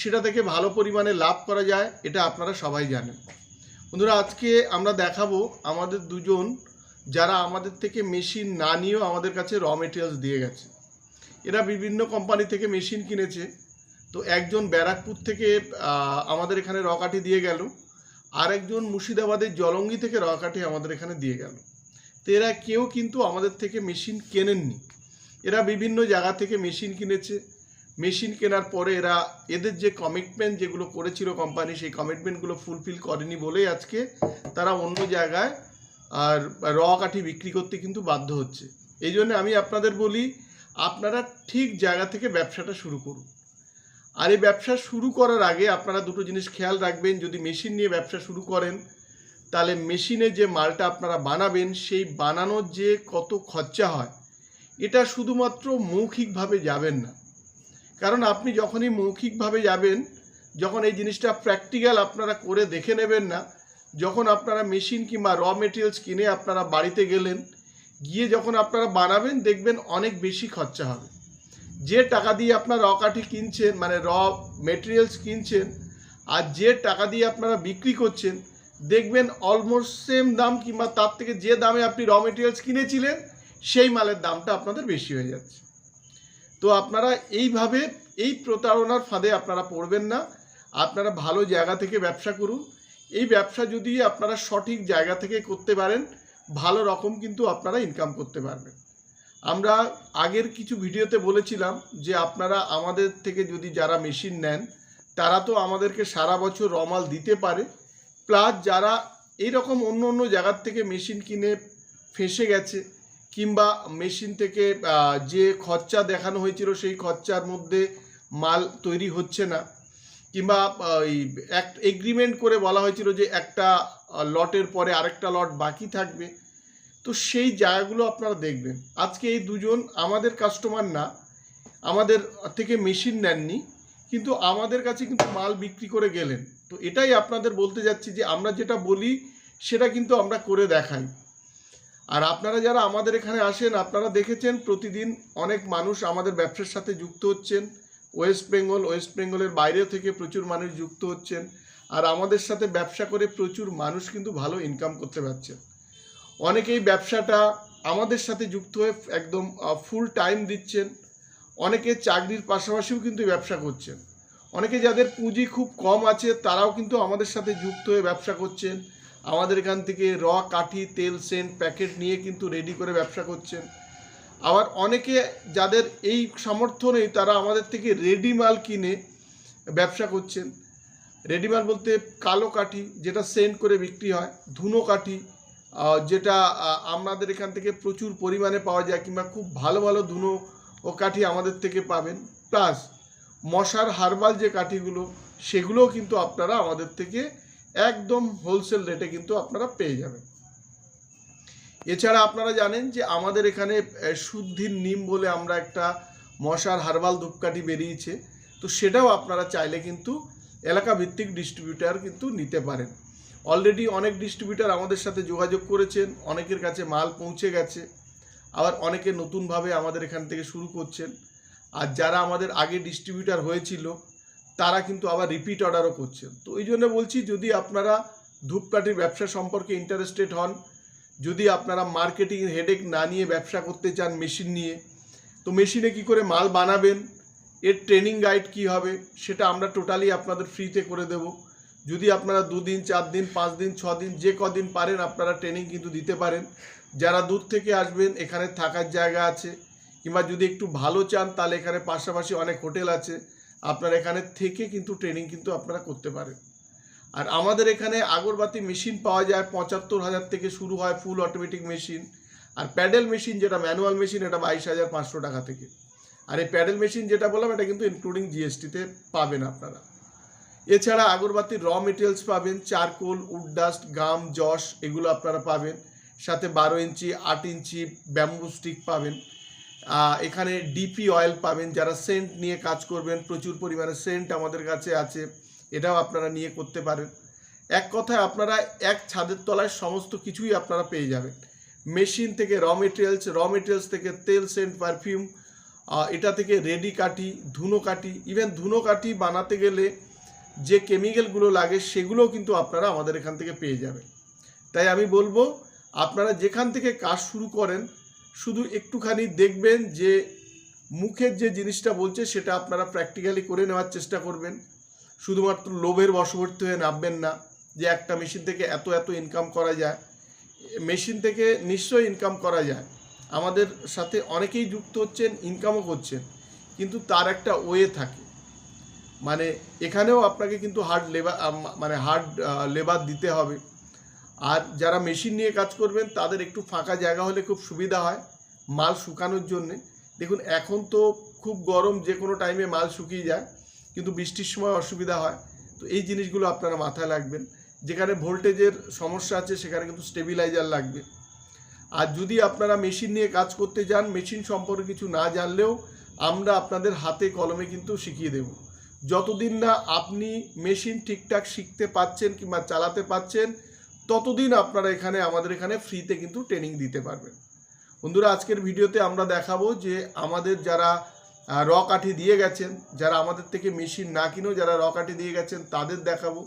সেটা থেকে ভালো পরিমাণে লাভ করা যায়, এটা আপনারা সবাই জানেন। বন্ধুরা, আজকে আমরা দেখাবো আমাদের দুজন যারা আমাদের থেকে মেশিন না নিয়েও আমাদের কাছে র মেটেরিয়ালস দিয়ে গেছে। এরা বিভিন্ন কোম্পানি থেকে মেশিন কিনেছে। তো একজন ব্যারাকপুর থেকে আমাদের এখানে রকাঠি দিয়ে গেল। আর একজন মুর্শিদাবাদের জলঙ্গি থেকে রকাঠি আমাদের এখানে দিয়ে গেল। তো এরা কেউ কিন্তু আমাদের থেকে মেশিন কেনেননি। এরা বিভিন্ন জায়গা থেকে মেশিন কিনেছে। মেশিন কেনার পরে এরা, এদের যে কমিটমেন্ট যেগুলো করেছিল কোম্পানি সেই কমিটমেন্টগুলো ফুলফিল করেনি বলেই আজকে তারা অন্য জায়গায় আর র কাঠি বিক্রি করতে কিন্তু বাধ্য হচ্ছে। এই জন্য আমি আপনাদের বলি, আপনারা ঠিক জায়গা থেকে ব্যবসাটা শুরু করুন। আর এই ব্যবসা শুরু করার আগে আপনারা দুটো জিনিস খেয়াল রাখবেন, যদি মেশিন নিয়ে ব্যবসা শুরু করেন, তাহলে মেশিনে যে মালটা আপনারা বানাবেন, সেই বানানোর যে কত খরচা হয়, এটা শুধুমাত্র মৌখিকভাবে যাবেন না। কারণ আপনি যখনই মৌখিকভাবে যাবেন, যখন এই জিনিসটা প্র্যাকটিক্যাল আপনারা করে দেখে নেবেন না, যখন আপনারা মেশিন কিংবা র মেটেরিয়ালস কিনে আপনারা বাড়িতে গেলেন, গিয়ে যখন আপনারা বানাবেন, দেখবেন অনেক বেশি খরচা হবে। যে টাকা দিয়ে আপনার র কাঠি কিনছেন মানে র মেটেরিয়ালস কিনছেন, আর যে টাকা দিয়ে আপনারা বিক্রি করছেন, দেখবেন অলমোস্ট সেম দাম কিংবা তার থেকে যে দামে আপনি র মেটেরিয়ালস কিনেছিলেন, সেই মালের দামটা আপনাদের বেশি হয়ে যাচ্ছে। তো আপনারা এইভাবে এই প্রতারণার ফাঁদে আপনারা পড়বেন না। আপনারা ভালো জায়গা থেকে ব্যবসা করুন। এই ব্যবসা যদি আপনারা সঠিক জায়গা থেকে করতে পারেন, ভালো রকম কিন্তু আপনারা ইনকাম করতে পারবেন। আমরা আগের কিছু ভিডিওতে বলেছিলাম যে আপনারা আমাদের থেকে যদি যারা মেশিন নেন, তারা তো আমাদেরকে সারা বছর রমাল দিতে পারে। প্লাস যারা এইরকম অন্য অন্য জায়গার থেকে মেশিন কিনে ফেঁসে গেছে কিংবা মেশিন থেকে যে খরচা দেখানো হয়েছিল সেই খরচার মধ্যে মাল তৈরি হচ্ছে না। কিংবা এই এক এগ্রিমেন্ট করে বলা হয়েছিল যে একটা লটের পরে আরেকটা লট বাকি থাকবে। তো সেই জায়গাগুলো আপনারা দেখবেন। আজকে এই দুজন আমাদের কাস্টমার না, আমাদের থেকে মেশিন নেননি, কিন্তু আমাদের কাছে কিন্তু মাল বিক্রি করে গেলেন। তো এটাই আপনাদের বলতে যাচ্ছি যে আমরা যেটা বলি, সেটা কিন্তু আমরা করে দেখাই। আর আপনারা যারা আমাদের এখানে আসেন, আপনারা দেখেছেন প্রতিদিন অনেক মানুষ আমাদের ব্যবসার সাথে যুক্ত হচ্ছেন। ওয়েস্ট বেঙ্গল ওয়েস্ট বেঙ্গলের বাইরে থেকে প্রচুর মানুষ যুক্ত হচ্ছেন। আর আমাদের সাথে ব্যবসা করে প্রচুর মানুষ কিন্তু ভালো ইনকাম করতে পারছেন। অনেকেই ব্যবসাটা আমাদের সাথে যুক্ত হয়ে একদম ফুল টাইম দিচ্ছেন। অনেকে চাকরির পাশাপাশিও কিন্তু ব্যবসা করছেন। অনেকে যাদের পুঁজি খুব কম আছে, তারাও কিন্তু আমাদের সাথে যুক্ত হয়ে ব্যবসা করছেন। আমাদের এখান থেকে র, কাঠি, তেল, সেন্ট, প্যাকেট নিয়ে কিন্তু রেডি করে ব্যবসা করছেন। আবার অনেকে যাদের এই সামর্থ্য নেই, তারা আমাদের থেকে রেডি মাল কিনে ব্যবসা করছেন। রেডি মাল বলতে কালো কাঠি, যেটা সেন্ট করে বিক্রি হয়, ধুনো কাঠি যেটা আমাদের এখান থেকে প্রচুর পরিমাণে পাওয়া যায়, কিংবা খুব ভালো ভালো ধুনো ও কাঠি আমাদের থেকে পাবেন। প্লাস মশার হার্বাল যে কাঠিগুলো, সেগুলোও কিন্তু আপনারা আমাদের থেকে একদম হোলসেল রেটে কিন্তু আপনারা পেয়ে যাবেন। এছাড়া আপনারা জানেন যে আমাদের এখানে শুদ্ধির নিম বলে আমরা একটা মশার হার্বাল ধূপকাঠি বেরিয়েছে। তো সেটাও আপনারা চাইলে কিন্তু এলাকা ভিত্তিক ডিস্ট্রিবিউটার কিন্তু নিতে পারেন। অলরেডি অনেক ডিস্ট্রিবিউটার আমাদের সাথে যোগাযোগ করেছেন, অনেকের কাছে মাল পৌঁছে গেছে, আবার অনেকে নতুনভাবে আমাদের এখান থেকে শুরু করছেন। আর যারা আমাদের আগে ডিস্ট্রিবিউটার হয়েছিল তারা কিন্তু আবার রিপিট অর্ডারও করছেন তো ওই জন্য বলছি, যদি আপনারা ধূপকাঠির ব্যবসা সম্পর্কে ইন্টারেস্টেড হন, যদি আপনারা মার্কেটিং হেডেক না নিয়ে ব্যবসা করতে চান মেশিন নিয়ে, তো মেশিনে কি করে মাল বানাবেন, এর ট্রেনিং গাইড কি হবে, সেটা আমরা টোটালি আপনাদের ফ্রিতে করে দেব। যদি আপনারা দুদিন চার দিন পাঁচ দিন ছ দিন যে কদিন পারেন আপনারা ট্রেনিং কিন্তু দিতে পারেন। যারা দূর থেকে আসবেন, এখানে থাকার জায়গা আছে, কিংবা যদি একটু ভালো চান, তাহলে এখানে পাশাপাশি অনেক হোটেল আছে। আপনারা এখানে থেকে কিন্তু ট্রেনিং কিন্তু আপনারা করতে পারেন। আর আমাদের এখানে আগরবাতি মেশিন পাওয়া যায়, পঁচাত্তর হাজার থেকে শুরু হয় ফুল অটোমেটিক মেশিন আর প্যাডেল মেশিন যেটা ম্যানুয়াল মেশিন এটা বাইশ হাজার পাঁচশো টাকা থেকে। আর এই প্যাডেল মেশিন যেটা বললাম, এটা কিন্তু ইনক্লুডিং জিএসটিতে পাবেন আপনারা। এছাড়া আগরবাতির র মেটেরিয়ালস পাবেন, চারকোল, উড ডাস্ট গাম যশ এগুলো আপনারা পাবেন। সাথে বারো ইঞ্চি, আট ইঞ্চি ব্যাম্বু স্টিক পাবেন। এখানে ডিপি অয়েল পাবেন। যারা সেন্ট নিয়ে কাজ করবেন, প্রচুর পরিমাণে সেন্ট আমাদের কাছে আছে, এটাও আপনারা নিয়ে করতে পারেন। এক কথায় আপনারা এক ছাদের তলায় সমস্ত কিছুই আপনারা পেয়ে যাবেন। মেশিন থেকে র মেটেরিয়ালস র মেটেরিয়ালস থেকে তেল সেন্ট পারফিউম এটা থেকে রেডি কাঠি, ধুনো কাঠি ইভেন ধুনো কাঠি বানাতে গেলে যে কেমিক্যালগুলো লাগে, সেগুলোও কিন্তু আপনারা আমাদের এখান থেকে পেয়ে যাবেন। তাই আমি বলব, আপনারা যেখান থেকে কাজ শুরু করেন শুধু একটুখানি দেখবেন যে মুখের যে জিনিসটা বলছে, সেটা আপনারা প্র্যাকটিক্যালি করে নেওয়ার চেষ্টা করবেন। শুধুমাত্র লোভের বশবর্তী হয়ে নামবেন না, যে একটা মেশিন থেকে এত এত ইনকাম করা যায়। মেশিন থেকে নিশ্চয়ই ইনকাম করা যায়। আমাদের সাথে অনেকেই যুক্ত হচ্ছেন ইনকামও করছেন, কিন্তু তার একটা ওয়ে থাকে। মানে এখানেও আপনাকে কিন্তু হার্ড লেবার মানে হার্ড লেবার দিতে হবে। আর যারা মেশিন নিয়ে কাজ করবেন, তাদের একটু ফাঁকা জায়গা হলে খুব সুবিধা হয় মাল শুকানোর জন্যে। দেখুন, এখন তো খুব গরম যে কোনো টাইমে মাল শুকিয়ে যায়, কিন্তু বৃষ্টির সময় অসুবিধা হয়। তো এই জিনিসগুলো আপনারা মাথায় রাখবেন। যেখানে ভোল্টেজের সমস্যা আছে, সেখানে কিন্তু স্টেবিলাইজার লাগবে। আর যদি আপনারা মেশিন নিয়ে কাজ করতে যান, মেশিন সম্পর্কে কিছু না জানলেও আমরা আপনাদের হাতে, কলমে কিন্তু শিখিয়ে দেব। যতদিন না আপনি মেশিন ঠিকঠাক শিখতে পাচ্ছেন কিংবা চালাতে পাচ্ছেন ততদিন আপনারা এখানে, আমাদের এখানে ফ্রিতে কিন্তু ট্রেনিং দিতে পারবেন। বন্ধুরা, আজকের ভিডিওতে আমরা দেখাবো যে আমাদের যারা র কাঠি দিয়ে গেছেন, যারা আমাদের থেকে মেশিন না কিনেও যারা র কাঠি দিয়ে গেছেন, তাদের দেখাবো।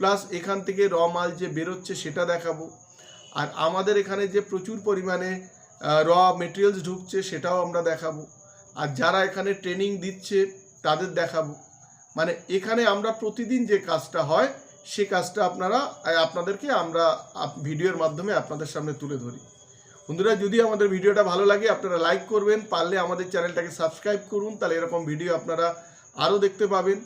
প্লাস এখান থেকে র মাল যে বেরোচ্ছে সেটা দেখাবো। আর আমাদের এখানে যে প্রচুর পরিমাণে র মেটেরিয়ালস ঢুকছে সেটাও আমরা দেখাবো। আর যারা এখানে ট্রেনিং দিচ্ছে, তাদের দেখাবো। মানে এখানে আমরা প্রতিদিন যে কাজটা হয় সে কাজটা আপনারা আপনাদেরকে আমরা ভিডিওর মাধ্যমে আপনাদের সামনে তুলে ধরি। বন্ধুরা, যদি আমাদের ভিডিওটা ভালো লাগে, আপনারা লাইক করবেন, পারলে আমাদের চ্যানেলটাকে সাবস্ক্রাইব করুন, তাহলে এরকম ভিডিও আপনারা আরও দেখতে পাবেন।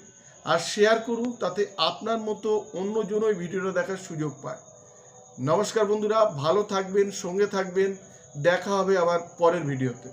আর শেয়ার করুন, তাতে আপনার মতো অন্যজন ওই ভিডিওটা দেখার সুযোগ পায়। নমস্কার বন্ধুরা, ভালো থাকবেন, সঙ্গে থাকবেন, দেখা হবে আবার পরের ভিডিওতে।